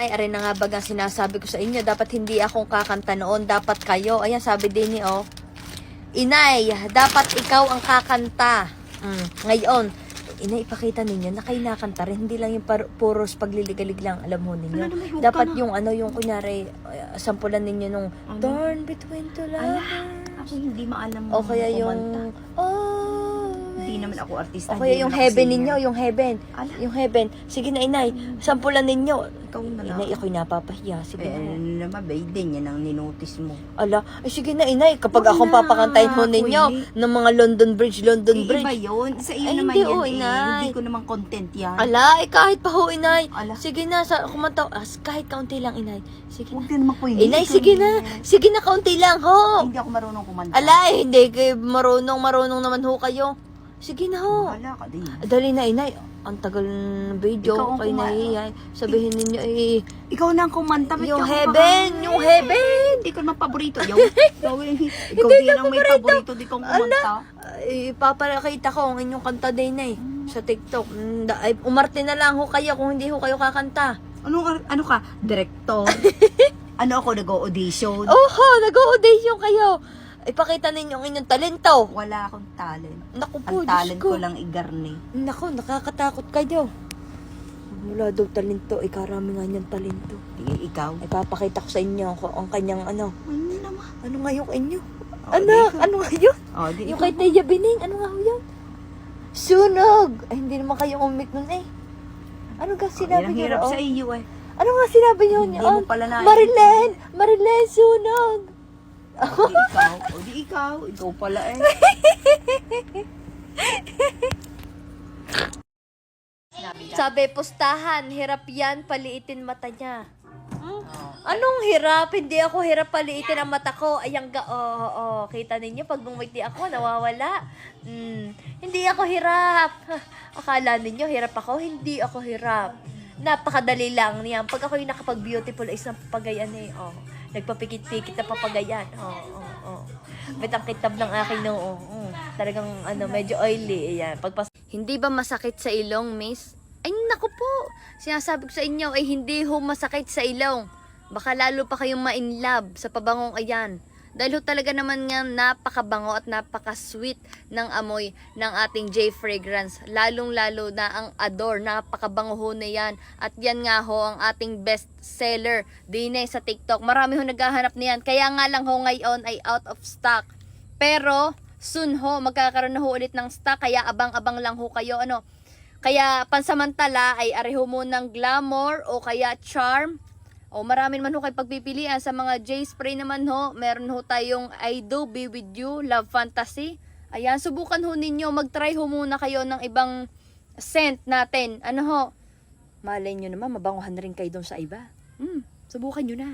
Ay, aray na nga bagang sinasabi ko sa inyo, dapat hindi akong kakanta noon, dapat kayo. Ayan, sabi din ni, oh. Inay, dapat ikaw ang kakanta. Mm, ngayon, inay, ipakita ninyo na kayo nakanta rin. Hindi lang yung par- puros pagliligalig lang, alam mo ninyo. Ano dapat yung ano, yung kunyari, uh, sampulan ninyo nung Ano? Torn between two Ala, lovers. ako hindi maalam O kaya yung, kumanta. oh, Hindi naman ako artista. o kaya yung heaven ninyo, yung heaven. Ala, Yung heaven. Sige na, inay, sampulan ninyo. ikaw na lang. Inay, ako'y napapahiya. Sige Eh, na. ano naman, ba, din yan ang ninotice mo. Ala, ay sige na inay, kapag Wag akong na, papakantahin ho ninyo Queenie. ng mga London Bridge, London Eh, Bridge. iba yun. Sa iyo Ay, naman hindi, yan oh, eh. inay. Hindi ko naman content yan. Ala, eh kahit pa ho inay. Ala. Sige na, sa kumanta, as, kahit kaunti lang inay. Sige Huwag na. naman ko Inay, sige na. Sige na, kaunti lang ho. Hindi ako marunong kumanta. Ala, eh, hindi marunong, marunong naman ho kayo. Sige na ho. Wala ka din. Dali na inay, ang tagal ng video, Ikaw ang kayo kuma- nahihiya. Sabihin ninyo eh, Ikaw na ang kumanta. ba't yung ka heaven, kumakain? yung heaven. Hindi ko naman paborito. Yung, gawin. Ikaw din ang may paborito. Di kong kumanta. Ay, ipapakita ko ang inyong kanta din eh. Sa TikTok. Mm, da- Ay, umarte na lang ho kayo kung hindi ho kayo kakanta. Ano, ka- ano ka? Director? ano ako nag-audition? Oho, nag-audition kayo. Ipakita ninyo ang inyong talento. Wala akong talent. Naku po, Ang Diyos talent ko. ko lang igarni. Naku, nakakatakot kayo. Wala daw talento. Ikarami nga niyang talento. Sige, ikaw. Ipapakita ko sa inyo ang, ang kanyang ano. Ano naman? Ano nga yung inyo? Oh, ano? ikaw. Ano nga yun? Oh, di Yung ikaw. kay Tia Bining. Ano nga ho yun? Sunog! Ay, hindi naman kayo umik nun eh. Ano nga Yan sinabi ang niyo hirap roon? sa iyo eh. Ano nga sinabi niyo Hindi mo pala na- Marilen! Marilen, sunog! O, di ikaw. O, di ikaw. Ikaw pala eh. Sabi, pustahan, hirap yan, paliitin mata niya. Hmm? Oh. Anong hirap? Hindi ako hirap paliitin ang mata ko. Ayang ga, oo, oh, oh, Kita ninyo, pag bumiti ako, nawawala. Hmm, hindi ako hirap. Akala ninyo, hirap ako? Hindi ako hirap. Napakadali lang niyan. Pag ako yung nakapag-beautiful eyes ng papagayan eh, oh. Nagpapikit-pikit na papagayan. Oh, oh, oh. Bet ang kitab ng aking noo. Oh, talagang ano, medyo oily. Ayan. Pagpas hindi ba masakit sa ilong, miss? Ay, naku po. Sinasabi ko sa inyo, ay hindi ho masakit sa ilong. Baka lalo pa kayong ma-in love sa pabangong ayan. Dahil ho talaga naman nga napakabango at napaka-sweet ng amoy ng ating J Fragrance. Lalong-lalo na ang Adore. Napakabango ho na yan. At yan nga ho ang ating best seller din eh, sa TikTok. Marami ho naghahanap niyan. Kaya nga lang ho ngayon ay out of stock. Pero soon ho, magkakaroon na ho ulit ng stock. Kaya abang-abang lang ho kayo. Ano, kaya pansamantala ay areho mo ng glamour o kaya charm. O marami naman ho kayo pagpipilian sa mga J-spray naman ho. Meron ho tayong I Do Be With You, Love Fantasy. Ayan, subukan ho ninyo. Mag-try ho muna kayo ng ibang scent natin. Ano ho? Malay nyo naman, mabanguhan rin kayo doon sa iba. Hmm, subukan nyo na.